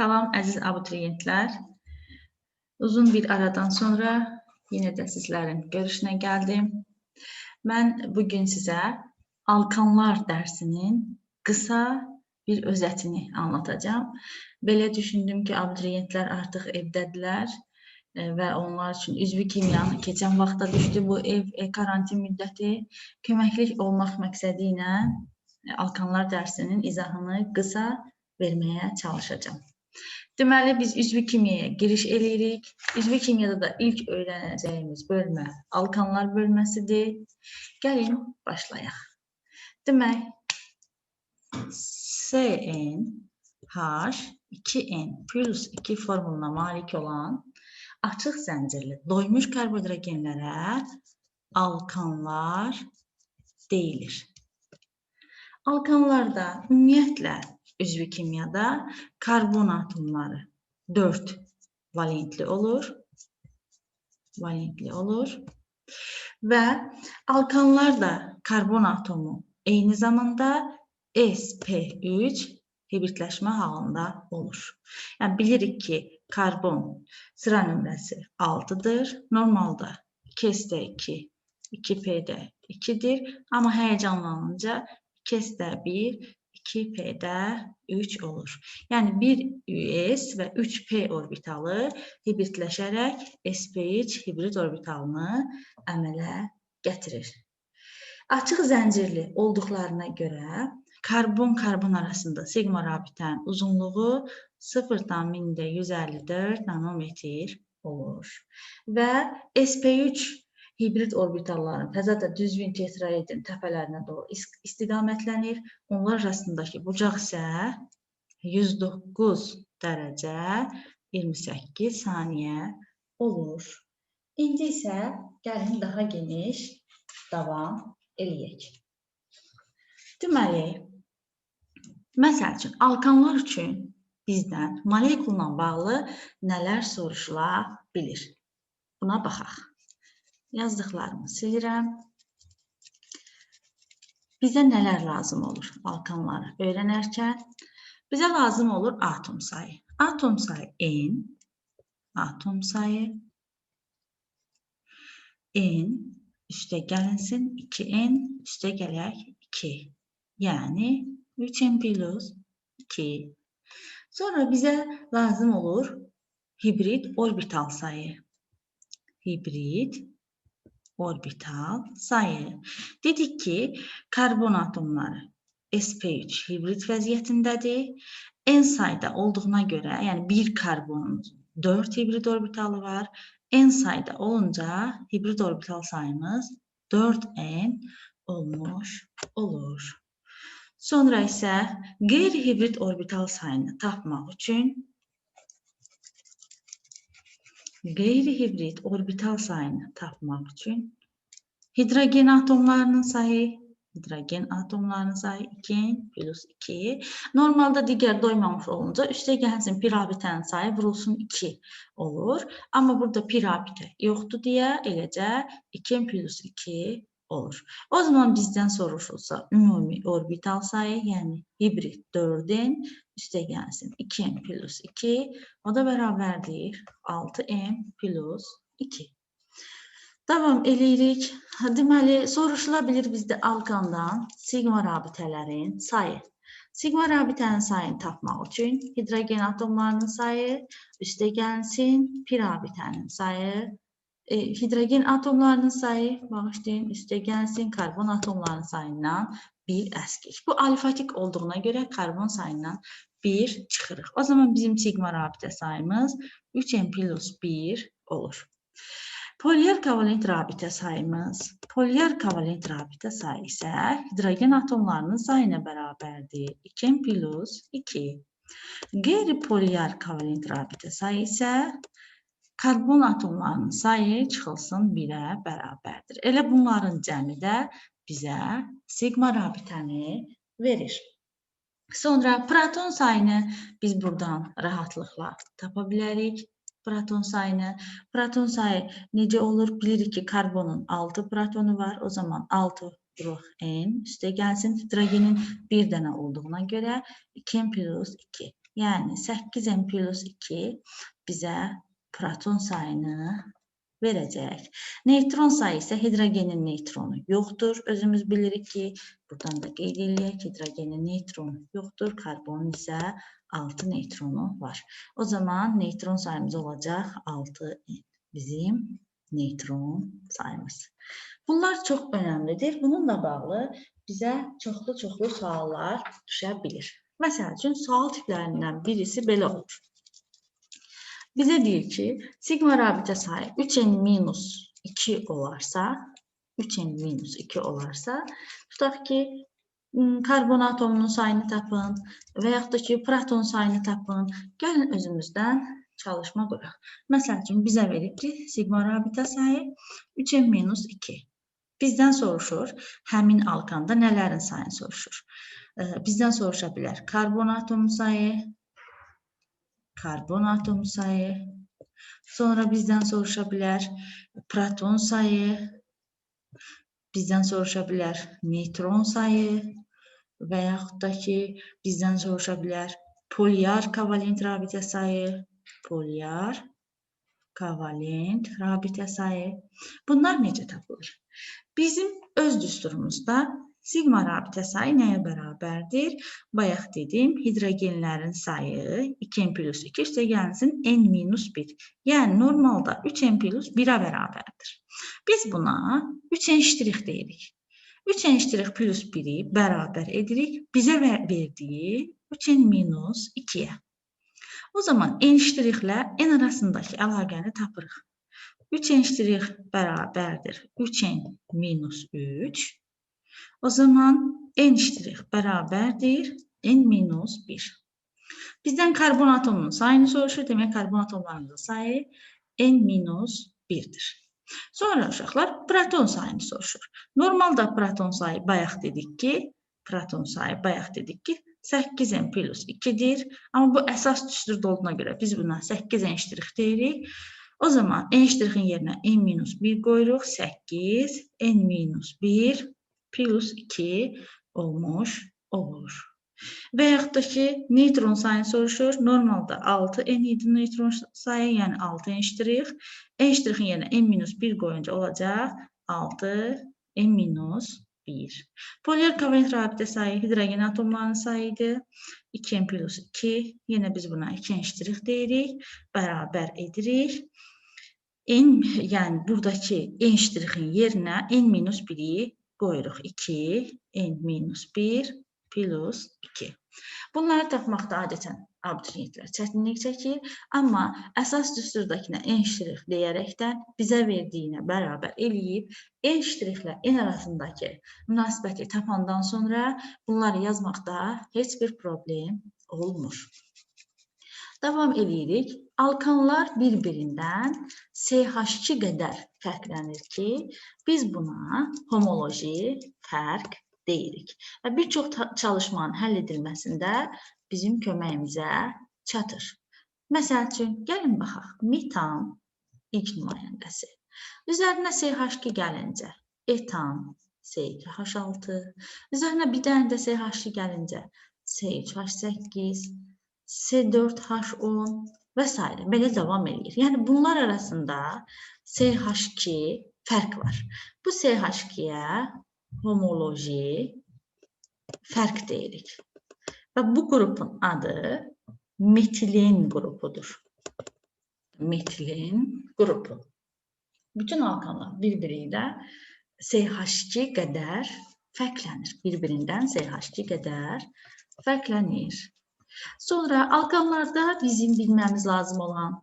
Salam əziz abituriyentlər. Uzun bir aradan sonra yenə də sizlərin görüşünə gəldim. Mən bugün sizə alkanlar dərsinin qısa bir özətini anlatacağım. Belə düşündüm ki, abituriyentlər artıq evdədirlər e, və onlar üçün üzvü kimyanı keçən vaxtda düşdü bu ev e, karantin müddəti. Köməklik olmaq məqsədi ilə e, alkanlar dərsinin izahını qısa verməyə çalışacağam. Deməli biz üzvü kimyaya giriş eləyirik. Üzvü kimyada da ilk öyrənəcəyimiz bölmə alkanlar bölməsidir. Gəlin başlayaq. Demək CN H2N plus 2 formuluna malik olan açıq zəncirli doymuş karbohidrogenlərə alkanlar deyilir. Alkanlarda ümumiyyətlə üzvü kimyada karbon atomları 4 valentli olur. Valentli olur. Və alkanlar da karbon atomu eyni zamanda sp3 hibridləşmə halında olur. Yəni bilirik ki, karbon sıra nömrəsi 6-dır. Normalda 2s2, 2p-də 2-dir. Amma həyəcanlanınca 2s1, 2p'də 3 olur. Yəni 1 US və 3p orbitalı hibridləşərək sp3 hibrid orbitalını əmələ gətirir. Açıq zəncirli olduqlarına görə karbon-karbon arasında sigma rabitənin uzunluğu 0-dan 154 nanometr olur. Və sp3 hibrid orbitalların təzə düzgün tetraedin təpələrinə doğru istiqamətlənir. Onlar arasındakı bucaq isə 109 dərəcə 28 saniyə olur. İndi isə gəlin daha geniş davam eləyək. Deməli, məsəl üçün alkanlar üçün bizdən molekulla bağlı nələr soruşula bilir? Buna baxaq. Yazdıqlarımı silirəm. Bizə nələr lazım olur alkanları öyrənərkən? Bizə lazım olur atom sayı. Atom sayı n, atom sayı n üstə gəlinsin 2n üstə gələk 2. Yəni 3n plus 2. Sonra bizə lazım olur hibrid orbital sayı. Hibrid orbital sayı. Dedik ki, karbon atomları sp3 hibrid vəziyyətindədir. N sayda olduğuna görə, yəni bir karbonun 4 hibrid orbitalı var. N sayda olunca hibrid orbital sayımız 4n olmuş olur. Sonra isə qeyri-hibrid orbital sayını tapmaq üçün Qeyri-hibrid orbital sayını tapmaq üçün hidrogen atomlarının sayı hidrogen atomlarının sayı 2 plus 2. Normalda digər doymamış olunca üstə gəlsin pirabitənin sayı vurulsun 2 olur. Amma burada pirabitə yoxdur deyə eləcə 2 plus 2 olur. O zaman bizdən soruşulsa ümumi orbital sayı, yəni hibrid 4-in üstə gəlsin 2m plus 2, o da bərabərdir 6m plus 2. Davam eləyirik. Deməli, soruşula bilir bizdə alkandan sigma rabitələrin sayı. Sigma rabitənin sayını tapmaq üçün hidrogen atomlarının sayı üstə gəlsin, pi rabitənin sayı e, hidrogen atomlarının sayı bağışlayın üstə gəlsin karbon atomlarının sayından 1 əskik. Bu alifatik olduğuna görə karbon sayından 1 çıxırıq. O zaman bizim sigma rabitə sayımız 3n plus 1 olur. Polyar kovalent rabitə sayımız, polyar kovalent rabitə sayı isə hidrogen atomlarının sayına bərabərdir. 2n plus 2. Qeyri-polyar kovalent rabitə sayı isə karbon atomlarının sayı çıxılsın 1-ə bərabərdir. Elə bunların cəmi də bizə sigma rabitəni verir. Sonra proton sayını biz buradan rahatlıqla tapa bilərik. Proton sayını. Proton sayı necə olur? Bilirik ki, karbonun 6 protonu var. O zaman 6 vuruq n üstə gəlsin. Hidrogenin bir dənə olduğuna görə 2 plus 2. Yəni 8n plus 2 bizə proton sayını verəcək. Neytron sayı isə hidrogenin neytronu yoxdur. Özümüz bilirik ki, buradan da qeyd eləyək, hidrogenin neytronu yoxdur, karbonun isə 6 neytronu var. O zaman neytron sayımız olacaq 6 bizim neytron sayımız. Bunlar çox önəmlidir. Bununla bağlı bizə çoxlu-çoxlu suallar düşə bilir. Məsəl üçün, sual tiplərindən birisi belə olur. Bizə deyir ki, sigma rabitə sayı 3n minus 2 olarsa, 3n minus 2 olarsa, tutaq ki, m, karbon atomunun sayını tapın və yaxud da ki, proton sayını tapın. Gəlin özümüzdən çalışma quraq. Məsəl üçün, bizə verib ki, sigma rabitə sayı 3n minus 2. Bizdən soruşur, həmin alkanda nələrin sayını soruşur. Bizdən soruşa bilər. Karbon atomu sayı, karbon atomu sayı, sonra bizdən soruşa bilər proton sayı, bizdən soruşa bilər neytron sayı və yaxud da ki, bizdən soruşa bilər polyar kovalent rabitə sayı, polyar kovalent rabitə sayı. Bunlar necə tapılır? Bizim öz düsturumuzda Sigma rabitə sayı nəyə bərabərdir? Bayaq dedim, hidrogenlərin sayı 2n plus 2 üstəgəlsin n minus 1. Yəni, normalda 3n plus 1-ə bərabərdir. Biz buna 3n ştrix deyirik. 3n ştrix plus 1-i bərabər edirik. Bizə ver- verdiyi 3n minus 2-yə. O zaman n ştrixlə n arasındakı əlaqəni tapırıq. 3n ştrix bərabərdir 3n minus 3. O zaman n ştrix bərabərdir n minus 1. Bizdən karbon atomunun sayını soruşur. Demək, karbon atomlarının sayı n minus 1-dir. Sonra uşaqlar proton sayını soruşur. Normalda proton sayı bayaq dedik ki, proton sayı bayaq dedik ki, 8n plus 2-dir. Amma bu əsas düsturda olduğuna görə biz buna 8n ştrix deyirik. O zaman n ştrixin yerinə n minus 1 qoyuruq. 8 n minus 1 plus 2 olmuş olur. Və yaxud da ki, neytron sayını soruşur. Normalda 6 n idi neytron sayı, yəni 6 n ştrix. n ştrixin yerinə n minus 1 qoyunca olacaq 6 n minus 1. Polyar kovalent rabitə sayı hidrogen atomlarının sayıdır. 2n plus 2. Yenə biz buna 2n ştrix deyirik. Bərabər edirik. n, yəni buradakı n ştrixin yerinə n minus 1-i qoyuruq 2, n minus 1 plus 2. Bunları tapmaqda adətən abituriyentlər çətinlik çəkir, amma əsas düsturdakına n ştrix deyərəkdən bizə verdiyinə bərabər eləyib, n ştrixlə n arasındakı münasibəti tapandan sonra bunları yazmaqda heç bir problem olmur. Davam eləyirik. Alkanlar bir-birindən CH2 qədər fərqlənir ki, biz buna homoloji fərq deyirik. Və bir çox çalışmanın həll edilməsində bizim köməyimizə çatır. Məsəl üçün, gəlin baxaq. Metan ilk nümayəndəsi. Üzərinə CH2 gəlincə, etan C2H6, üzərinə bir dənə də CH2 gəlincə C3H8, C4H10 və s. belə davam eləyir. Yəni bunlar arasında CH2 fərq var. Bu CH2-yə homoloji fərq deyirik. Və bu qrupun adı metilin qrupudur. Metilin qrupu. Bütün alkanlar bir-biri ilə CH2 qədər fərqlənir. Bir-birindən CH2 qədər fərqlənir. Sonra alkanlarda bizim bilməmiz lazım olan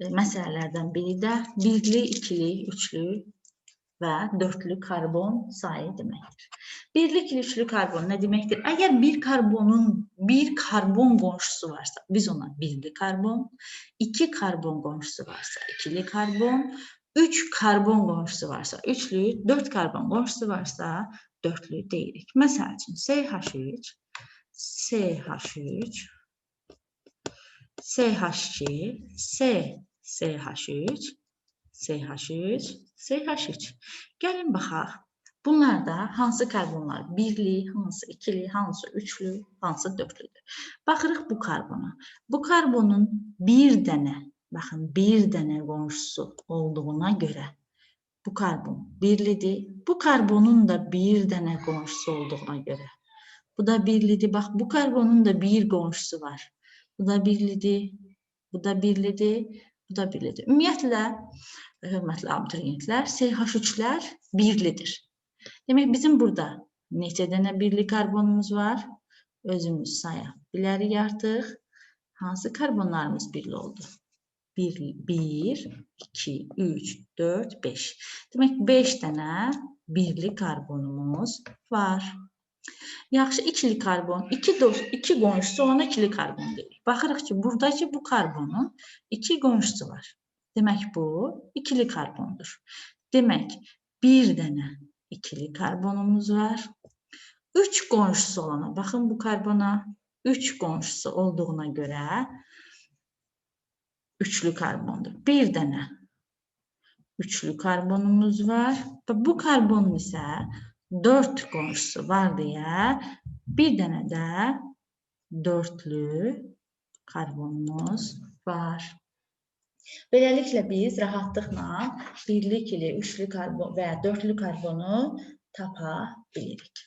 e, məsələlərdən biri də birli, ikili, üçlü və dörtlü karbon sayı deməkdir. Birli, ikili, üçlü karbon nə deməkdir? Əgər bir karbonun bir karbon qonşusu varsa, biz ona birli karbon, iki karbon qonşusu varsa, ikili karbon, üç karbon qonşusu varsa, üçlü, dörd karbon qonşusu varsa, dörtlü deyirik. Məsəl üçün CH3 CH3 CH2 C CH3 CH3 CH3 Gəlin baxaq. Bunlar da hansı karbonlar? Birli, hansı ikili, hansı üçlü, hansı dörtlüdür. Baxırıq bu karbona. Bu karbonun bir dənə, baxın, bir dənə qonşusu olduğuna görə bu karbon birlidir. Bu karbonun da bir dənə qonşusu olduğuna görə. Bu da birlidir. Bax, bu karbonun da bir qonşusu var. Bu da birlidir. Bu da birlidir. Bu da birlidir. Ümumiyyətlə, hörmətli abituriyentlər, SH3-lər birlidir. Demək, bizim burada neçə dənə birli karbonumuz var? Özümüz saya bilərik artıq. Hansı karbonlarımız birli oldu? 1, 1, 2, 3, 4, 5. Demək, 5 dənə birli karbonumuz var. Yaxşı, ikili karbon. İki dost, iki qonşusu ona ikili karbon deyilir. Baxırıq ki, buradakı bu karbonun iki qonşusu var. Demək, bu ikili karbondur. Demək, bir dənə ikili karbonumuz var. Üç qonşusu olana, baxın bu karbona, üç qonşusu olduğuna görə üçlü karbondur. Bir dənə üçlü karbonumuz var. Bu karbonun isə dörd qonşusu var deyə bir dənə də dörtlü karbonumuz var. Beləliklə biz rahatlıqla birli, ikili, üçlü karbon və ya dörtlü karbonu tapa bilirik.